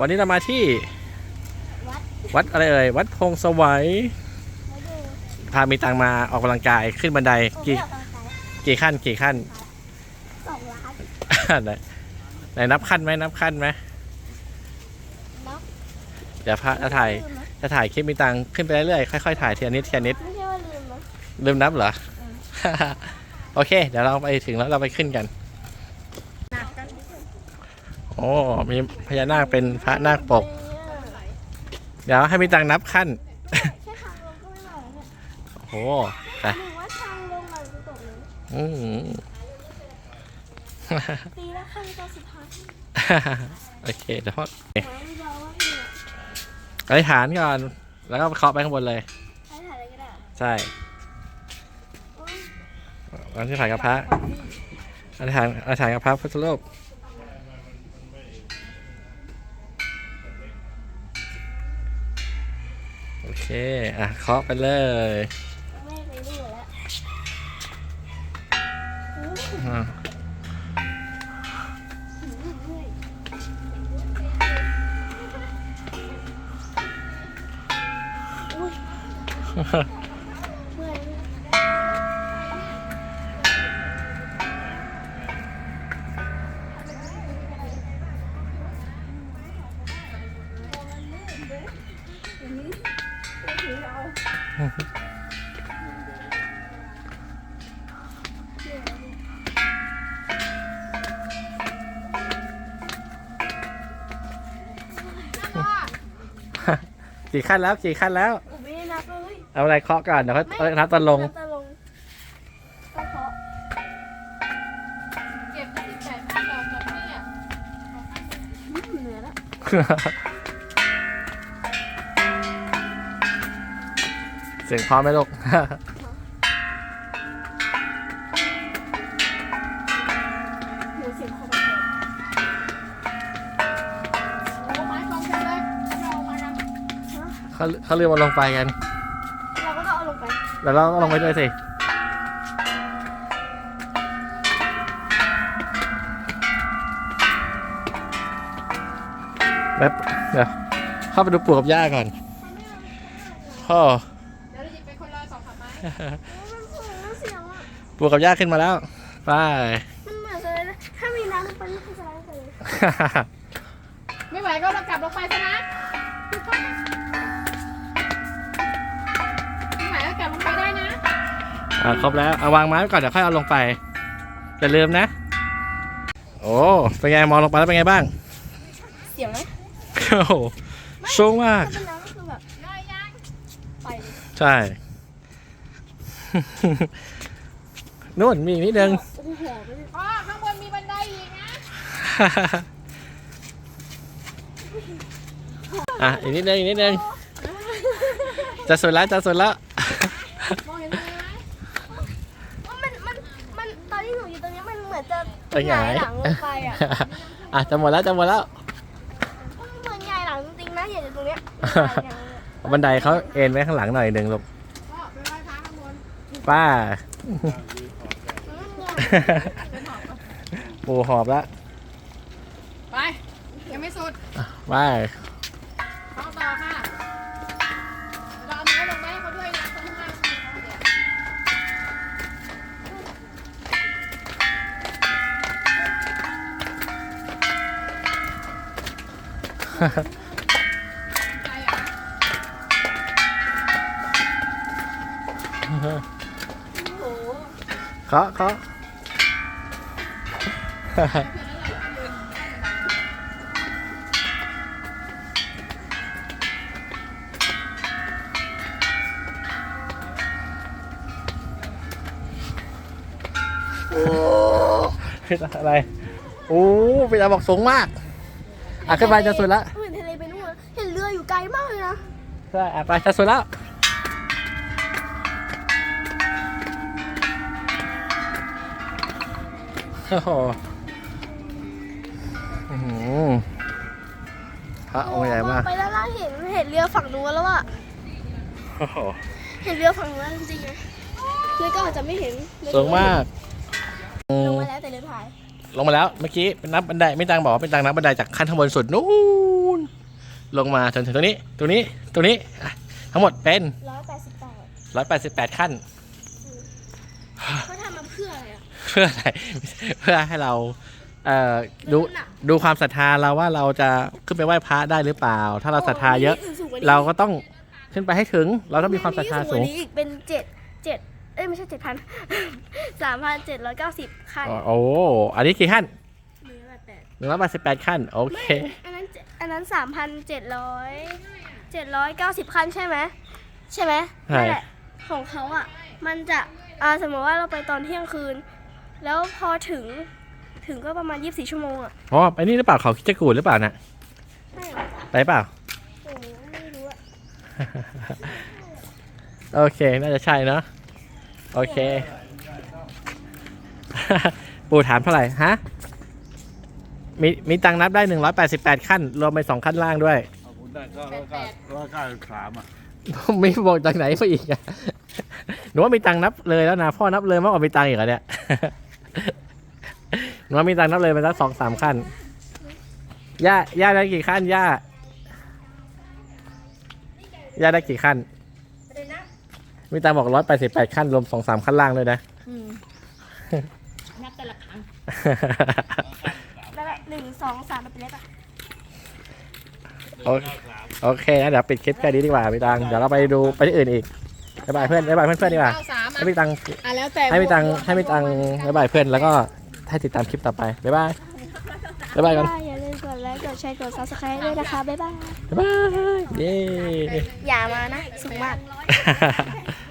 วันนี้เรามาที่วัดวัดอะไรเอ่ยวัดพงสวัยมาดูพามีตังมาออกกำลังกายขึ้นบันไดโอ้กี่ไม่ออกกำลังกายกี่ขั้นกี่ขั้นสองล้านไหนไหนนับขั้นไหมนับขั้นไหมนับเดี๋ยวพระจะถ่ายลืมนะจะถ่ายคลิปมีตังขึ้นไปเรื่อยๆค่อยๆถ่ายทีละนิดทีละนิดไม่ใช่ว่าลืมนะลืมนับเหรอโอเค เดี๋ยวเราไปถึงแล้วเราไปขึ้นกันหนักกันโอ้มีพญานาคเป็นพระนาคปก เดี๋ยวให้มีตังนับขั้นแค่ทางลงก็ไม่ไหวแล้วเนี่ยโอ้ไปหรือว่าทางลงมันจะตกเลยอืม ตีแล้วขั้นตอนสุดท้ายโอเคเดี๋ยวพ่อหมายไม่บอกว่าพี่เนี่ยอธิษฐานก่อน แล้วก็เคาะไปข้างบนเลย ใช้ถ่ายอะไรก็ได้ใช่โอ๊ยอธิษฐานกับพระอธิษฐานอธิษฐานกับพระพุทธรูป เค อะเคาะไปเลยแม่ไปดูแล้วโอ้ยอะเมื่อย โอ้ยเมื่อยกี่ขั้นแล้วกี่ขั้นแล้ว ผมไม่ได้นับเลยเอาอะไรเคาะก่อนเดี๋ยวเขานับตอนลงนับตอนลงก็เพราะเก็บยี่สิบแปดขั้นดอกจากนี่อะอืมเหนื่อยแล้ว สียงพร้อมไหมลูกหนูเสียงคอมันแตกเอาไม้กองไปเลยเอาเอามากันเขาเขาเรียกว่าลงไปกัน เราก็ต้องเอาลงไปแล้วเราก็ลงไปด้วยสิแบบเดี๋ยวเข้าไปดูปู่กับย่าก่อนพ่อ มไม้มันสูงมันเสียงอะ ปู่กับย่าขึ้นมาแล้วไป มันเหมือนเลยนะถ้ามีน้ำลงไปนี่คือจะร้ายเลยไม่ไหวก็เรากลับลงไปซะนะไม่ไหวก็กลับลงไปได้นะ อ่าครบแล้วเอาวางไม้ไว้ก่อนเดี๋ยวค่อยเอาลงไปอย่าลืมนะ โอ้เป็นไงมองลงไปแล้วเป็นไงบ้าง เสียงไหมโอ้โหสูงมาก ถ้าเป็นน้ำก็คือแบบได้ยังไปเลยใช่ นู่นมีอีกนิดนึงโอ้โหไม่ได้พ่อข้างบนมีบันไดอีกนะ อะอีกนิดนึงอีกนิดนึงจะสุดแล้วจะสุดแล้ว มองเห็นเลยไหมมันมันมันตอนที่หนูอยู่ตรงเนี้ยมันเหมือนจะไปไหนหงาย หลังลงไปอะอะจะหมดแล้วจะหมดแล้ว มันเหมือนหงายหลังจริงๆนะอย่าอยู่ตรงเนี้ยหงายหลังเลยบันไดเขาเอ็นไว้ข้างหลังหน่อยหนึ่งลูก ป้าอืมเนี่ยปูหอบแล้วไป ยังไม่สุดไปเข้าต่อค่ะเราเอาไม้ลงไปให้เขาด้วยนะเขาข้างล่างเขาเนี่ยใจอะโอ้โห เคาะเคาะเป็นอะไรโอ้เป็นอะไรบอกสูงมากอะขึ้นไปจะสุดแล้วเหมือนทะเลไปนู่นอะเห็นเรืออยู่ไกลมากเลยนะ ใช่อะไปจะสุดแล้ว โอ้โหอื้อหือพระองค์ใหญ่มากไปแล้วล่างเห็นเห็นเรือฝั่งนู้นแล้วอะโอ้โหเห็นเรือฝั่งนู้นจริงๆนะเรือก็อาจจะไม่เห็นสูงมากลงมาแล้วแต่เรือพายลงมาแล้วเมื่อกี้เป็นนับบันไดไม่ตังบอกว่าเป็นตังนับบันไดจากขั้นข้างบนสุดนู้นลงมาจนถึงตรงนี้ตรงนี้ตรงนี้อะทั้งหมดเป็นร้อยแปดสิบแปด188ขั้น เพื่ออะไรเพื่อให้เราเอ่อดูมันหนักดูความศรัทธาเราว่าเราจะขึ้นไปไหว้พระได้หรือเปล่า ถ้าเราศรัทธาเยอะโสูงกว่นี้เราก็ต้องขึ้นไปให้ถึง เราต้องมีความศรัทธาสูงอันนี้อีกเป็นเจ็ดเจ็ดเอ้ยไม่ใช่เจ็ดพันสามพันเจ็ดร้อยเก้าสิบขั้นโอ้อันนี้กี่ขั้นหนึ่งร้อยแปดหนึ่งร้อยแปดสิบแปดขั้นโอเคอันนั้นเจ็ดอันนั้นสามพันเจ็ดร้อยเจ็ดร้อยเก้าสิบขั้นใช่ไหมใช่ไหมใช่นั่นแหละของเขาอะ มันจะอ่าสมมติว่าเราไปตอนเที่ยงคืน แล้วพอถึงถึงก็ประมาณยี่สิบสี่ชั่วโมงอะอ๋อไปนี่หรือเปล่าเขาคิดจะกูดหรือเปล่าน่ะใช่เหรอไปเปล่า โอ้โหไม่รู้อะโอเค น่าจะใช่เนาะโอเค ปู่ถามเท่าไหร่ฮะมีมีตังค์นับได้ 188 ขั้น รวมไปสองขั้นล่างด้วย เอาผมได้ก็ร้อยเก้าร้อยเก้าสิบสามอะไม่บอกจากไหนมาอีกอะหนูว่ามีตังค์นับเลยแล้วนะพ่อนับเลยมากกว่ามีตังค์อีกเหรอะเนี่ยห นูว่ามีตังค์นับเลยไปสักสองสามขั้น ย่า ย่าได้กี่ขั้น ย่า ย่าได้กี่ขั้น อะไรนะมีตังค์บอกร้อยแปดสิบแปดขั้นรวมสองสามขั้นล่างเลยนะ อืมนับแต่ละครั้งแล้วแบบหนึ่งสองสามเป็นเล็บอะโอเคโอเคนะเดี๋ยวปิดคลิปแค่นี้ดีกว่าพี่ตังค์เดี๋ยวเราไปดูไปที่อื่นอีกบ๊ายบายเพื่อนบ๊ายบายเพื่อนๆดีกว่า เก้าสามให้พี่ตังค์อะแล้วแต่ ให้พี่ตังค์ให้พี่ตังค์บ๊ายบายเพื่อนแล้วก็ ให้ติดตามคลิปต่อไป บ๊ายบาย บ๊ายบายกันอย่าลืมกดไลค์กดแชร์กด subscribe ด้วยนะคะ บ๊ายบาย บ๊ายบาย เย้ อย่ามานะ สูงมากบ